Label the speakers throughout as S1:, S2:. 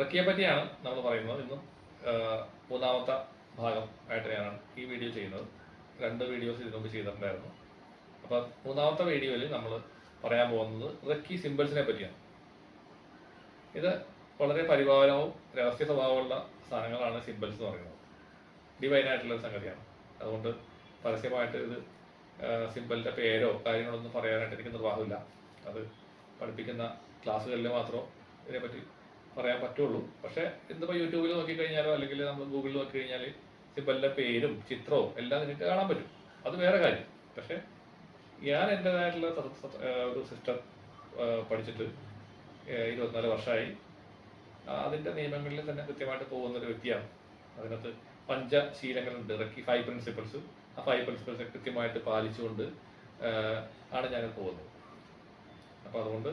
S1: റക്കിയെ പറ്റിയാണ് നമ്മൾ പറയുന്നത്. ഇന്നും മൂന്നാമത്തെ ഭാഗം ആയിട്ട് ഞാനാണ് ഈ വീഡിയോ ചെയ്യുന്നത്. രണ്ട് വീഡിയോസ് ഇതിനു മുമ്പ് ചെയ്തിട്ടുണ്ടായിരുന്നു. അപ്പോൾ മൂന്നാമത്തെ വീഡിയോയിൽ നമ്മൾ പറയാൻ പോകുന്നത് റക്കി സിമ്പിൾസിനെ പറ്റിയാണ്. ഇത് വളരെ പരിപാലനവും രഹസ്യ സ്വഭാവമുള്ള സാധനങ്ങളാണ് സിമ്പിൾസ് എന്ന് പറയുന്നത്. ഡിവൈൻ ആയിട്ടുള്ള സംഗതിയാണ്. അതുകൊണ്ട് പരസ്യമായിട്ട് ഇത് സിമ്പിളിന്റെ പേരോ കാര്യങ്ങളൊന്നും പറയാനായിട്ട് എനിക്ക് നിർവാഹമില്ല. അത് പഠിപ്പിക്കുന്ന ക്ലാസ്സുകളിൽ മാത്രം ഇതിനെപ്പറ്റി പറയാൻ പറ്റുള്ളൂ. പക്ഷെ ഇന്നിപ്പോൾ യൂട്യൂബിൽ നോക്കിക്കഴിഞ്ഞാലോ അല്ലെങ്കിൽ നമ്മൾ ഗൂഗിളിൽ നോക്കി കഴിഞ്ഞാൽ സിമ്പിളിന്റെ പേരും ചിത്രവും എല്ലാം നിങ്ങൾക്ക് കാണാൻ പറ്റും. അത് വേറെ കാര്യം. പക്ഷെ ഞാൻ എന്റെതായിട്ടുള്ള ഒരു സിസ്റ്റം പഠിച്ചിട്ട് ഇരുപത്തിനാല് വർഷമായി അതിന്റെ നിയമങ്ങളിൽ തന്നെ കൃത്യമായിട്ട് പോകുന്ന ഒരു വ്യക്തിയാണ്. അതിനകത്ത് പഞ്ചശീലങ്ങളുണ്ട്. റക്കി ഫൈവ് പ്രിൻസിപ്പിൾസ് ആ ഫൈവ് പ്രിൻസിപ്പിൾസ് കൃത്യമായിട്ട് പാലിച്ചുകൊണ്ട് ആണ് ഞാൻ പോകുന്നത്. അപ്പോൾ അതുകൊണ്ട്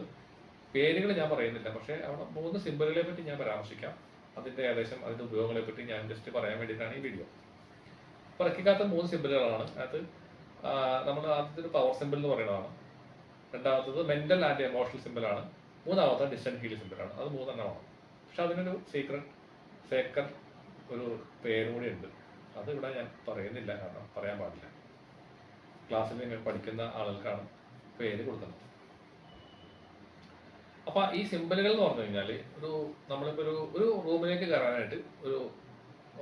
S1: പേരുകൾ ഞാൻ പറയുന്നില്ല. പക്ഷേ അവിടെ മൂന്ന് സിമ്പിളുകളെ പറ്റി ഞാൻ പരാമർശിക്കാം. അതിന്റെ ഏകദേശം അതിന്റെ ഉപയോഗങ്ങളെ പറ്റി ഞാൻ ജസ്റ്റ് പറയാൻ വേണ്ടിയിട്ടാണ് ഈ വീഡിയോ പറക്കിക്കാത്ത മൂന്ന് സിമ്പിളുകളാണ്. അത് നമ്മൾ ആദ്യത്തെ പവർ സിമ്പിൾ എന്ന് പറയുന്നതാണ്. രണ്ടാമത്തത് മെന്റൽ ആൻഡ് എമോഷണൽ സിമ്പിളാണ് മൂന്നാമത്തെ ഡിസ്റ്റൻ ഹീൽ സിമ്പിളാണ് അത് മൂന്നെണ്ണമാണ്. പക്ഷെ അതിനൊരു സീക്രട്ട് സേക്കർ ഒരു പേരും കൂടി ഉണ്ട്. അത് ഇവിടെ ഞാൻ പറയുന്നില്ല. കാരണം പറയാൻ പാടില്ല. ക്ലാസ്സിൽ നിങ്ങൾ പഠിക്കുന്ന ആളുകൾക്കാണ് പേര് കൊടുക്കുന്നത്. അപ്പൊ ഈ സിമ്പിളുകൾ എന്ന് പറഞ്ഞു കഴിഞ്ഞാൽ ഒരു നമ്മളിപ്പോ ഒരു ഒരു റൂമിലേക്ക് കയറാനായിട്ട് ഒരു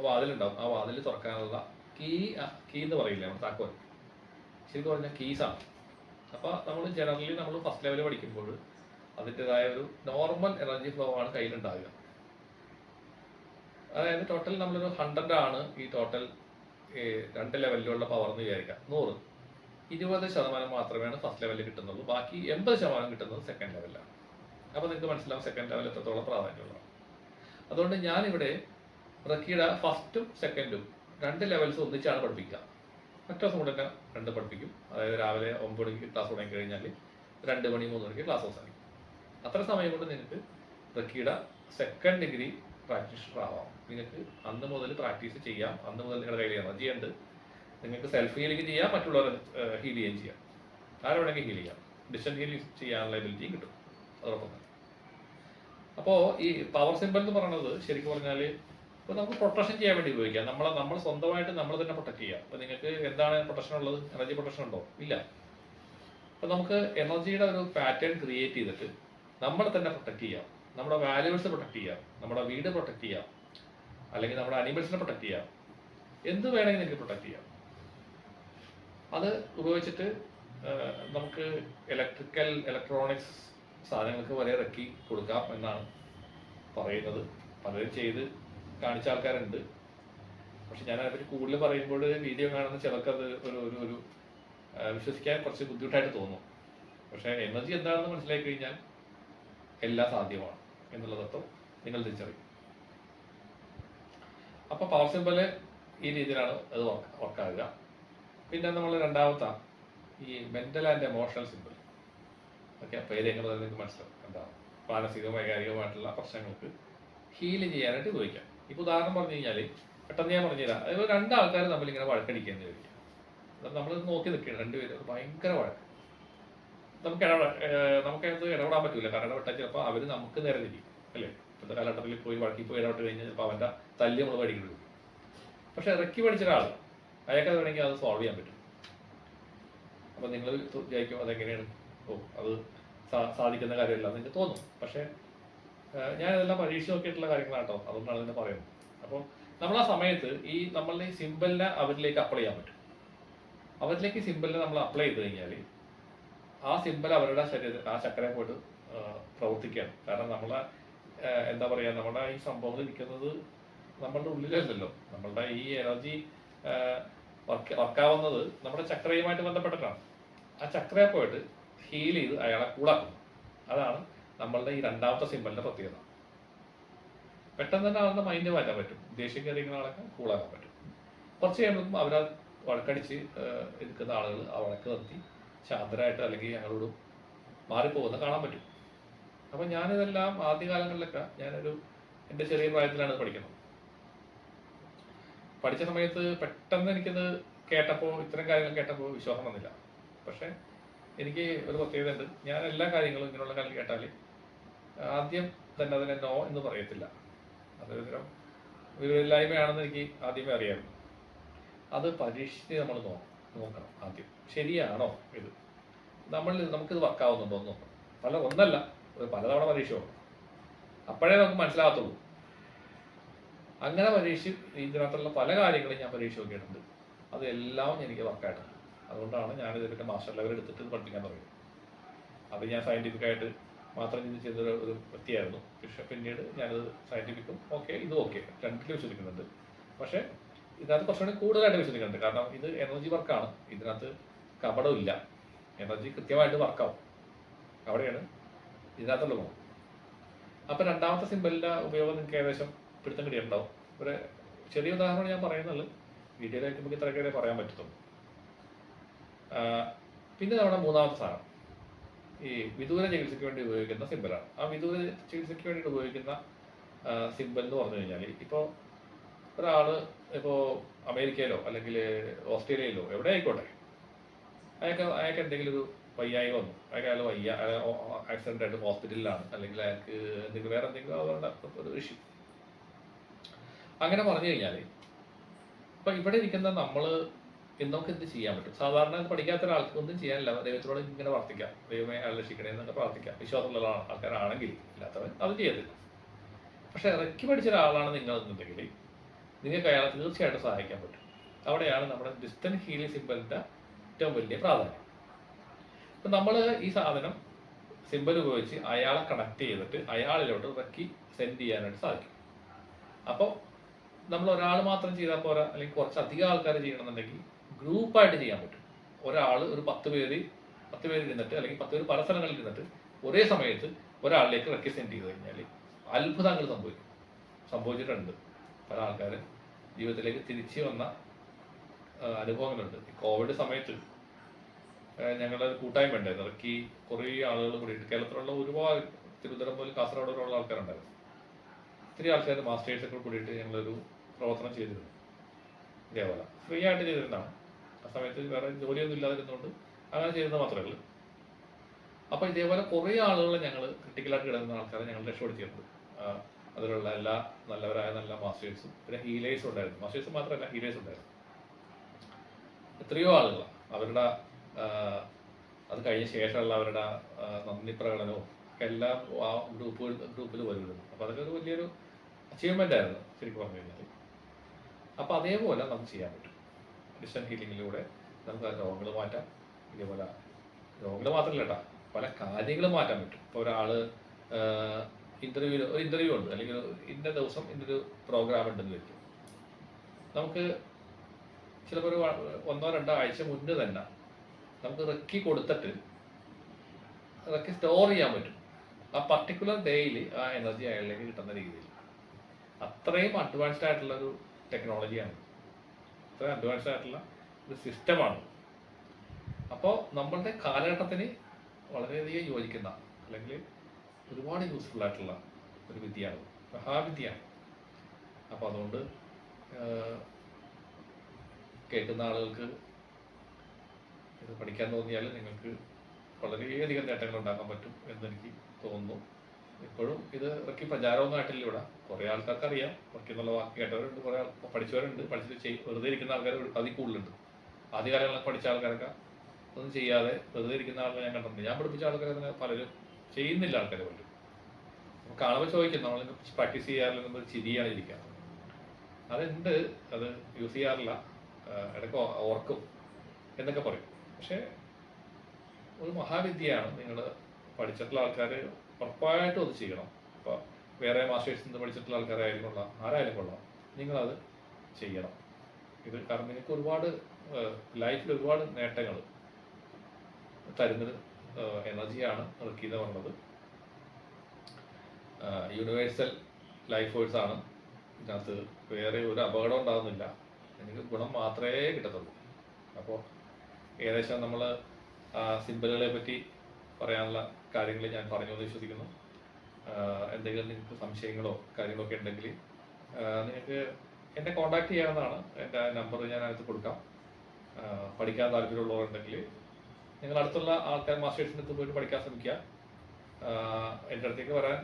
S1: വാതിലുണ്ടാവും. ആ വാതിൽ തുറക്കാനുള്ള കീ കീ എന്ന് പറയില്ലേ നമ്മൾ താക്കോൽ? ശരിക്കും പറഞ്ഞാൽ കീസാണ് അപ്പോൾ നമ്മൾ ജനറലി നമ്മൾ ഫസ്റ്റ് ലെവൽ പഠിക്കുമ്പോൾ അതിന്റെതായ ഒരു നോർമൽ എനർജി ഫ്ലോ ആണ് കയ്യിലുണ്ടാവുക. അതായത് ടോട്ടൽ നമ്മളൊരു ഹൺഡ്രഡ് ആണ് ഈ ടോട്ടൽ രണ്ട് ലെവലിലുള്ള പവർ എന്ന് വിചാരിക്കാം നൂറ്. ഇരുപത് ശതമാനം മാത്രമേ ഫസ്റ്റ് ലെവലിൽ കിട്ടുന്നുള്ളൂ. ബാക്കി എൺപത് ശതമാനം കിട്ടുന്നത് സെക്കൻഡ് ലെവലിലാണ് അപ്പോൾ നിങ്ങൾക്ക് മനസ്സിലാവും സെക്കൻഡ് ലെവൽ എത്രത്തോളം പ്രാധാന്യമുള്ളതാണ് അതുകൊണ്ട് ഞാൻ ഞാനിവിടെ റക്കിയുടെ ഫസ്റ്റും സെക്കൻഡും രണ്ട് ലെവൽസ് ഒന്നിച്ചാണ് പഠിപ്പിക്കുക. മറ്റേ ദിവസം കൊണ്ട് തന്നെ രണ്ട് പഠിപ്പിക്കും. അതായത് രാവിലെ ഒമ്പത് മണിക്ക് ക്ലാസ് തുടങ്ങി കഴിഞ്ഞാൽ രണ്ട് മണി മൂന്ന് മണിക്ക് ക്ലാസ് അവസാനിക്കും. അത്ര സമയം കൊണ്ട് നിങ്ങൾക്ക് റക്കിയുടെ സെക്കൻഡ് ഡിഗ്രി പ്രാക്ടീഷണർ ആവാം. നിങ്ങൾക്ക് അന്ന് മുതൽ പ്രാക്ടീസ് ചെയ്യാം. അന്ന് മുതൽ നിങ്ങളുടെ കയ്യിൽ എനർജി ഉണ്ട്. നിങ്ങൾക്ക് സെൽഫ് ഹീലിംഗ് ചെയ്യാം. മറ്റുള്ളവരെ ഹീൽ ചെയ്യുകയും ചെയ്യാം. ആരെ ഹീൽ ചെയ്യാം. ഡിസ്റ്റൻസ് ഹീൽ ചെയ്യാനുള്ള എബിലിറ്റിയും കിട്ടും. അതോടൊപ്പം അപ്പോൾ ഈ പവർ സിമ്പിൾ എന്ന് പറയുന്നത് ശരിക്കും പറഞ്ഞാൽ ഇപ്പോൾ നമുക്ക് പ്രൊട്ടക്ഷൻ ചെയ്യാൻ വേണ്ടി ഉപയോഗിക്കാം. നമ്മളെ നമ്മൾ സ്വന്തമായിട്ട് നമ്മൾ തന്നെ പ്രൊട്ടക്ട് ചെയ്യാം. അപ്പോൾ നിങ്ങൾക്ക് എന്താണ് പ്രൊട്ടക്ഷൻ ഉള്ളത്? എനർജി പ്രൊട്ടക്ഷൻ ഉണ്ടോ? ഇല്ല. അപ്പോൾ നമുക്ക് എനർജിയുടെ ഒരു പാറ്റേൺ ക്രിയേറ്റ് ചെയ്തിട്ട് നമ്മളെ തന്നെ പ്രൊട്ടക്ട് ചെയ്യാം. നമ്മുടെ വാല്യൂസ് പ്രൊട്ടക്ട് ചെയ്യാം. നമ്മുടെ വീട് പ്രൊട്ടക്ട് ചെയ്യാം. അല്ലെങ്കിൽ നമ്മുടെ അനിമൽസിനെ പ്രൊട്ടക്ട് ചെയ്യാം. എന്ത് വേണമെങ്കിൽ നിങ്ങൾക്ക് പ്രൊട്ടക്ട് ചെയ്യാം. അത് ഉപയോഗിച്ചിട്ട് നമുക്ക് ഇലക്ട്രിക്കൽ ഇലക്ട്രോണിക്സ് സാധനങ്ങൾക്ക് വരെ ഇറക്കി കൊടുക്കാം എന്നാണ് പറയുന്നത്. പലരും ചെയ്ത് കാണിച്ച ആൾക്കാരുണ്ട്. പക്ഷെ ഞാൻ അതിനെപ്പറ്റി കൂടുതൽ പറയുമ്പോൾ വീഡിയോ കാണുന്ന ചിലർക്കത് ഒരു ഒരു ഒരു വിശ്വസിക്കാൻ കുറച്ച് ബുദ്ധിമുട്ടായിട്ട് തോന്നും. പക്ഷേ എനർജി എന്താണെന്ന് മനസ്സിലാക്കി കഴിഞ്ഞാൽ എല്ലാം സാധ്യമാണ് എന്നുള്ള തത്വം നിങ്ങൾ തിരിച്ചറിയും. അപ്പോൾ പവർ സിമ്പൽ ഈ രീതിയിലാണ് അത് വർക്ക് വർക്കാകുക പിന്നെ നമ്മൾ രണ്ടാമത്തെ ഈ mental and emotional simple okay പേര് എങ്ങനെ നിങ്ങൾക്ക് മനസ്സിലാവും? എന്താ മാനസിക വൈകാരികമായിട്ടുള്ള പ്രശ്നങ്ങൾക്ക് ഹീൽ ചെയ്യാനായിട്ട് ഉപയോഗിക്കാം. ഇപ്പോൾ ഉദാഹരണം പറഞ്ഞു കഴിഞ്ഞാൽ പെട്ടെന്ന് ഞാൻ പറഞ്ഞുതരാം. അതായത് രണ്ടാൾക്കാർ തമ്മിൽ ഇങ്ങനെ വഴക്കടിക്കുകയെന്ന് ചോദിക്കാം. നമ്മൾ നോക്കി നിൽക്കുകയാണ് രണ്ടുപേരും ഭയങ്കര വഴക്ക്. നമുക്ക് ഇടപെട നമുക്ക് അത് ഇടപെടാൻ പറ്റില്ല കാരണം ഇടപെട്ടാൽ ചിലപ്പോൾ അവർ നമുക്ക് നേരെ തിരിക്കും അല്ലേ? ഇപ്പോഴത്തെ കാലഘട്ടത്തിൽ പോയി വഴക്കി പോയി ഇടപെട്ട് കഴിഞ്ഞാൽ ചിലപ്പോൾ അവന്റെ തല്ലി നമ്മൾ പഠിക്കുന്നത് പക്ഷെ ഇറക്കി പഠിച്ച ഒരാൾ അയാൾക്ക് വേണമെങ്കിൽ അത് സോൾവ് ചെയ്യാൻ പറ്റും. അപ്പം നിങ്ങൾ വിചാരിക്കും അതെങ്ങനെയാണ്? ഓ അത് സാധിക്കുന്ന കാര്യമല്ല എന്ന് എനിക്ക് തോന്നും. പക്ഷേ ഞാൻ ഇതെല്ലാം പരീക്ഷ നോക്കിയിട്ടുള്ള കാര്യങ്ങളാണ് കേട്ടോ അതുകൊണ്ടാണ് ഇതിനെ പറയുന്നത്. അപ്പോൾ നമ്മൾ ആ സമയത്ത് ഈ നമ്മളുടെ ഈ സിമ്പിളിനെ അവരിലേക്ക് അപ്ലൈ ചെയ്യാൻ പറ്റും. അവരിലേക്ക് സിമ്പിളിനെ നമ്മൾ അപ്ലൈ ചെയ്ത് കഴിഞ്ഞാൽ ആ സിമ്പിൾ അവരുടെ ശരീരത്തിൽ ആ ചക്കരയെ പോയിട്ട് പ്രവർത്തിക്കുകയാണ്. കാരണം നമ്മളെ എന്താ പറയുക നമ്മുടെ ഈ സംഭവം ഇരിക്കുന്നത് നമ്മളുടെ ഉള്ളിലല്ലല്ലോ. നമ്മളുടെ ഈ എനർജി വർക്ക് വർക്കാവുന്നത് നമ്മുടെ ചക്രയുമായിട്ട് ബന്ധപ്പെട്ടിട്ടാണ്. ആ ചക്രയെ പോയിട്ട് ഹീൽ ചെയ്ത് അയാളെ കൂളാക്കും അതാണ് നമ്മളുടെ ഈ രണ്ടാമത്തെ സിമ്പലിന്റെ പ്രത്യേകത. പെട്ടെന്ന് തന്നെ അവരുടെ മൈൻഡ് മാറ്റാൻ പറ്റും. ദേഷ്യം കയറിയിരിക്കുന്ന ആളൊക്കെ കൂളാക്കാൻ പറ്റും. കുറച്ച് കഴിയുമ്പോൾ അവരാ വഴക്കടിച്ച് എടുക്കുന്ന ആളുകൾ ആ വഴക്ക് നിർത്തി ശാന്തരായിട്ട് അല്ലെങ്കിൽ ഞങ്ങളോട് മാറിപ്പോകുന്ന കാണാൻ പറ്റും. അപ്പം ഞാനിതെല്ലാം ആദ്യകാലങ്ങളിലൊക്കെ ഞാനൊരു എന്റെ ചെറിയ പ്രായത്തിലാണ് പഠിക്കുന്നത്. പഠിച്ച സമയത്ത് പെട്ടെന്ന് എനിക്കത് കേട്ടപ്പോൾ ഇത്തരം കാര്യങ്ങൾ കേട്ടപ്പോൾ വിശ്വാസം വന്നില്ല. പക്ഷേ എനിക്ക് ഒരു പ്രത്യേകത ഉണ്ട് ഞാൻ എല്ലാ കാര്യങ്ങളും ഇങ്ങനെയുള്ള കാര്യം കേട്ടാൽ ആദ്യം തന്നെ അതിനെ നോ എന്ന് പറയത്തില്ല. അതൊരു തരം വിവരമില്ലായ്മയാണെന്ന് എനിക്ക് ആദ്യമേ അറിയാം. അത് പരീക്ഷിച്ച് നമ്മൾ നോ നോക്കണം ആദ്യം. ശരിയാണോ ഇത്? നമ്മൾ നമുക്കിത് വർക്കാവുന്നുണ്ടോ എന്ന് നോക്കണം. പല ഒന്നല്ല പലതവണ പരീക്ഷ അപ്പോഴേ നമുക്ക് മനസ്സിലാകത്തുള്ളൂ. അങ്ങനെ പരീക്ഷ ഇതിനകത്തുള്ള പല കാര്യങ്ങളും ഞാൻ പരീക്ഷ നോക്കിയിട്ടുണ്ട് അതെല്ലാം എനിക്ക് വർക്കായിട്ടുണ്ട് അതുകൊണ്ടാണ് ഞാൻ ഇതിന്റെ മാസ്റ്റർ ലെവൽ എടുത്തിട്ട് ഇത് പഠിപ്പിക്കാൻ തുടങ്ങിയത്. അത് ഞാൻ സയന്റിഫിക് ആയിട്ട് മാത്രം ഇത് ചെയ്ത ഒരു വ്യക്തിയായിരുന്നു. പക്ഷെ പിന്നീട് ഞാനത് സയന്റിഫിക്കും ഓക്കെ ഇതും ഓക്കെ രണ്ടിലും വിശ്വസിക്കുന്നുണ്ട്. പക്ഷേ ഇതിനകത്ത് കുറച്ചുകൂടി കൂടുതലായിട്ട് വിശ്വസിക്കുന്നുണ്ട്. കാരണം ഇത് എനർജി വർക്കാണ് ഇതിനകത്ത് കപടമില്ല എനർജി കൃത്യമായിട്ട് വർക്കാവും അവിടെയാണ് ഇതിനകത്തുള്ള ഗുണം. അപ്പം രണ്ടാമത്തെ സിമ്പലിന്റെ ഉപയോഗം നിങ്ങൾക്ക് ഏകദേശം പിടുത്തം കിട്ടിയിട്ടുണ്ടാവും. ഒരു ചെറിയ ഉദാഹരണം ഞാൻ പറയുന്നത് വീഡിയോയിലേക്ക് നമുക്ക് ഇത്രയൊക്കെ പറയാൻ പറ്റത്തുള്ളൂ. പിന്നെ നമ്മുടെ മൂന്നാമത്തെ സാധനം. ഈ വിദൂര ചികിത്സയ്ക്ക് വേണ്ടി ഉപയോഗിക്കുന്ന സിമ്പലാണ്. ആ വിദൂര ചികിത്സയ്ക്ക് വേണ്ടിയിട്ട് ഉപയോഗിക്കുന്ന സിമ്പൽ എന്ന് പറഞ്ഞു കഴിഞ്ഞാൽ ഇപ്പോൾ ഒരാൾ ഇപ്പോൾ അമേരിക്കയിലോ അല്ലെങ്കിൽ ഓസ്ട്രേലിയയിലോ എവിടെ ആയിക്കോട്ടെ അയാൾക്ക് അയാൾക്ക് എന്തെങ്കിലും ഒരു വയ്യായി വന്നു. അയാൾക്ക് അയാൾ വയ്യ ആക്സിഡന്റ് ആയിട്ട് ഹോസ്പിറ്റലിലാണ്. അല്ലെങ്കിൽ അയാൾക്ക് എന്തെങ്കിലും വേറെ എന്തെങ്കിലും അവരുടെ ഒരു ഇഷ്യൂ അങ്ങനെ പറഞ്ഞു കഴിഞ്ഞാൽ ഇപ്പം ഇവിടെ ഇരിക്കുന്ന നമ്മൾ നമുക്ക് എന്ത് ചെയ്യാൻ പറ്റും? സാധാരണ പഠിക്കാത്ത ഒരാൾക്ക് ഒന്നും ചെയ്യാനില്ല. ദൈവത്തിനോട് ഇങ്ങനെ പ്രാർത്ഥിക്കാം. ദൈവമേ അയാൾ രക്ഷിക്കണേ എന്നൊക്കെ പ്രാർത്ഥിക്കാം. വിശ്വാസമുള്ള ആൾ- ആൾക്കാരാണെങ്കിൽ ഇല്ലാത്തവൻ അത് ചെയ്യത്തില്ല പക്ഷെ ഇറക്കി പഠിച്ച ഒരാളാണ് നിങ്ങൾ എന്നുണ്ടെങ്കിൽ നിങ്ങൾക്ക് അയാളെ തീർച്ചയായിട്ടും സഹായിക്കാൻ പറ്റും. അവിടെയാണ് നമ്മുടെ ഡിസ്റ്റൻസ് ഹീലിംഗ് സിമ്പലിന്റെ ഏറ്റവും വലിയ പ്രാധാന്യം. ഇപ്പം നമ്മൾ ഈ സാധനം സിമ്പൽ ഉപയോഗിച്ച് അയാളെ കണക്ട് ചെയ്തിട്ട് അയാളിലോട്ട് ഇറക്കി സെൻഡ് ചെയ്യാനായിട്ട് സാധിക്കും. അപ്പോൾ നമ്മൾ ഒരാൾ മാത്രം ചെയ്താൽ പോരാ? അല്ലെങ്കിൽ കുറച്ച് അധികം ആൾക്കാർ ചെയ്യണമെന്നുണ്ടെങ്കിൽ ഗ്രൂപ്പായിട്ട് ചെയ്യാൻ പറ്റും. ഒരാൾ ഒരു പത്ത് പേര് പത്ത് പേര് ഇരുന്നിട്ട് അല്ലെങ്കിൽ പത്ത് പേര് പല സ്ഥലങ്ങളിൽ ഇരുന്നിട്ട് ഒരേ സമയത്ത് ഒരാളിലേക്ക് റെക്കസെന്റ് ചെയ്ത് കഴിഞ്ഞാൽ അത്ഭുതങ്ങൾ സംഭവിക്കും. സംഭവിച്ചിട്ടുണ്ട്. പല ആൾക്കാർ ജീവിതത്തിലേക്ക് തിരിച്ചു വന്ന അനുഭവങ്ങളുണ്ട്. കോവിഡ് സമയത്ത് ഞങ്ങളുടെ കൂട്ടായ്മ ഉണ്ടായിരുന്നു. ഇറക്കി കുറേ ആളുകൾ കൂടിയിട്ട് കേരളത്തിലുള്ള ഒരുപാട് തിരുവനന്തപുരം പോലും കാസർഗോഡ് വരെയുള്ള ആൾക്കാരുണ്ടായിരുന്നു. ഒത്തിരി ആൾക്കാർ മാസ്റ്റേഴ്സൊക്കെ കൂടിയിട്ട് ഞങ്ങളൊരു പ്രവർത്തനം ചെയ്തിരുന്നു. ഇതേപോലെ ഫ്രീ ആയിട്ട് ചെയ്തിരുന്നതാണ്. ആ സമയത്ത് വേറെ ജോലിയൊന്നും ഇല്ലാതിരുന്നുകൊണ്ട് അങ്ങനെ ചെയ്തത് മാത്രമേ ഉള്ളൂ അപ്പോൾ ഇതേപോലെ കുറേ ആളുകളെ ഞങ്ങൾ ക്രിട്ടിക്കലായിട്ട് കിടന്ന ആൾക്കാരെ ഞങ്ങൾ രക്ഷപ്പെടുത്തിയിട്ടുണ്ട്. അതിലുള്ള എല്ലാ നല്ലവരായ നല്ല മാസ്റ്റേഴ്സും പിന്നെ ഹീലേഴ്സും ഉണ്ടായിരുന്നു. മാസ്റ്റേഴ്സ് മാത്രമല്ല ഹീലേഴ്സ് ഉണ്ടായിരുന്നു. എത്രയോ ആളുകൾ അവരുടെ അത് കഴിഞ്ഞ ശേഷമുള്ള അവരുടെ നന്ദി പ്രകടനവും എല്ലാം ആ ഗ്രൂപ്പ് ഗ്രൂപ്പിൽ വരുമായിരുന്നു അപ്പോൾ അതൊക്കെ ഒരു വലിയൊരു അച്ചീവ്മെന്റ് ആയിരുന്നു ശരിക്കും പറഞ്ഞു കഴിഞ്ഞാൽ അപ്പോൾ അതേപോലെ നമുക്ക് ചെയ്യാൻ പറ്റും. ഡിസ്റ്റൻ ഹീലിങ്ങിലൂടെ നമുക്ക് ആ രോഗങ്ങൾ മാറ്റാം. ഇതേപോലെ രോഗങ്ങൾ മാത്രമല്ല കേട്ടോ പല കാര്യങ്ങളും മാറ്റാൻ പറ്റും. ഇപ്പോൾ ഒരാൾ ഇന്റർവ്യൂ ഒരു ഇന്റർവ്യൂ ഉണ്ട്. അല്ലെങ്കിൽ ഇന്ന ദിവസം ഇന്നൊരു പ്രോഗ്രാം ഉണ്ടെന്ന് വെക്കും നമുക്ക് ചിലപ്പോൾ ഒരു ഒന്നോ രണ്ടോ ആഴ്ച മുന്നേ തന്നെ നമുക്ക് റെക്കി കൊടുത്തിട്ട് റെക്കി സ്റ്റോർ ചെയ്യാൻ പറ്റും. ആ പർട്ടിക്കുലർ ഡേയിൽ ആ എനർജി അയാളിലേക്ക് കിട്ടുന്ന രീതിയിൽ. അത്രയും അഡ്വാൻസ്ഡ് ആയിട്ടുള്ള ഒരു ടെക്നോളജിയാണ് അത്രയും അഡ്വാൻസ് ആയിട്ടുള്ള ഒരു സിസ്റ്റമാണ് അപ്പോൾ നമ്മളുടെ കാലഘട്ടത്തിന് വളരെയധികം യോജിക്കുന്ന അല്ലെങ്കിൽ ഒരുപാട് യൂസ്ഫുൾ ആയിട്ടുള്ള ഒരു വിദ്യയാണ് മഹാവിദ്യയാണ് അപ്പോൾ അതുകൊണ്ട് കേൾക്കുന്ന ആളുകൾക്ക് ഇത് പഠിക്കാൻ തോന്നിയാൽ നിങ്ങൾക്ക് വളരെയധികം നേട്ടങ്ങൾ ഉണ്ടാക്കാൻ പറ്റും എന്നെനിക്ക് തോന്നുന്നു. ഇപ്പോഴും ഇത് ഇറക്കി പ്രചാരമൊന്നും ആയിട്ടില്ല ഇവിടെ. കുറേ ആൾക്കാർക്ക് അറിയാം ഇറക്കി എന്നുള്ള വാക്ക് കേട്ടവരുണ്ട് കുറേ പഠിച്ചവരുണ്ട്. പഠിച്ചിട്ട് വെറുതെ ഇരിക്കുന്ന ആൾക്കാർ അതിൽ കൂടുതലുണ്ട്. ആദ്യ കാലങ്ങളിൽ പഠിച്ച ആൾക്കാരൊക്കെ ഒന്നും ചെയ്യാതെ വെറുതെ ഇരിക്കുന്ന ആൾക്കാർ ഞാൻ കണ്ടിട്ടുണ്ട്. ഞാൻ പഠിപ്പിച്ച ആൾക്കാർ അങ്ങനെ പലരും ചെയ്യുന്നില്ല പറ്റും അപ്പൊ കാണുമ്പോൾ ചോദിക്കും നമ്മൾ പ്രാക്ടീസ് ചെയ്യാറില്ല നമ്മൾ ചിരിയാണ് ഇരിക്കുക അതുണ്ട്. അത് യൂസ് ചെയ്യാറില്ല. ഇടയ്ക്ക് ഓർക്കും എന്നൊക്കെ പറയും. പക്ഷേ ഒരു മഹാവിദ്യയാണ് നിങ്ങൾ പഠിച്ചിട്ടുള്ള ആൾക്കാർ ഉറപ്പായിട്ടും അത് ചെയ്യണം. അപ്പോൾ വേറെ മാസ്റ്റേഴ്സ് നിന്ന് പഠിച്ചിട്ടുള്ള ആൾക്കാരായാലും കൊള്ളാം. ആരായാലും കൊള്ളാം. നിങ്ങളത് ചെയ്യണം. ഇത് കാരണം ഒരുപാട് ലൈഫിൽ ഒരുപാട് നേട്ടങ്ങൾ തരുന്നൊരു എനർജിയാണ് റക്കീത പറഞ്ഞത് യൂണിവേഴ്സൽ ലൈഫ് ഫോഴ്സ് ആണ്. ഇതിനകത്ത് വേറെ ഒരു അപകടം ഉണ്ടാകുന്നില്ല നിങ്ങൾക്ക് ഗുണം മാത്രമേ കിട്ടത്തുള്ളൂ. അപ്പോൾ ഏകദേശം നമ്മൾ സിമ്പലുകളെ പറ്റി പറയാനുള്ള കാര്യങ്ങൾ ഞാൻ പറഞ്ഞു എന്ന് വിശ്വസിക്കുന്നു എന്തെങ്കിലും നിങ്ങൾക്ക് സംശയങ്ങളോ കാര്യങ്ങളോ ഒക്കെ ഉണ്ടെങ്കിൽ നിങ്ങൾക്ക് എന്നെ കോൺടാക്ട് ചെയ്യാവുന്നതാണ്. എന്റെ നമ്പർ ഞാൻ അതിനകത്ത് കൊടുക്കാം. പഠിക്കാൻ താല്പര്യമുള്ളവരുണ്ടെങ്കിൽ നിങ്ങൾ അടുത്തുള്ള ആൾക്കാർ മാസ്റ്റേഴ്സിന്റെ അടുത്ത് പോയിട്ട് പഠിക്കാൻ ശ്രമിക്കുക. എന്റെ അടുത്തേക്ക് വരാൻ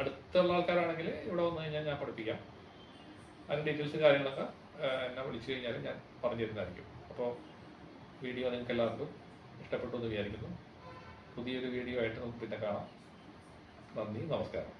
S1: അടുത്തുള്ള ആൾക്കാരാണെങ്കിൽ ഇവിടെ വന്നു കഴിഞ്ഞാൽ ഞാൻ പഠിപ്പിക്കാം. അതിന്റെ ഡീറ്റെയിൽസും കാര്യങ്ങളൊക്കെ എന്നെ വിളിച്ചു കഴിഞ്ഞാൽ ഞാൻ പറഞ്ഞു തരുന്നതായിരിക്കും അപ്പോൾ വീഡിയോ നിങ്ങൾക്ക് എല്ലാവർക്കും ഇഷ്ടപ്പെട്ടു എന്ന് വിചാരിക്കുന്നു. പുതിയൊരു വീഡിയോ ആയിട്ട് നമുക്ക് പിന്നെ കാണാം. നന്ദി നമസ്കാരം.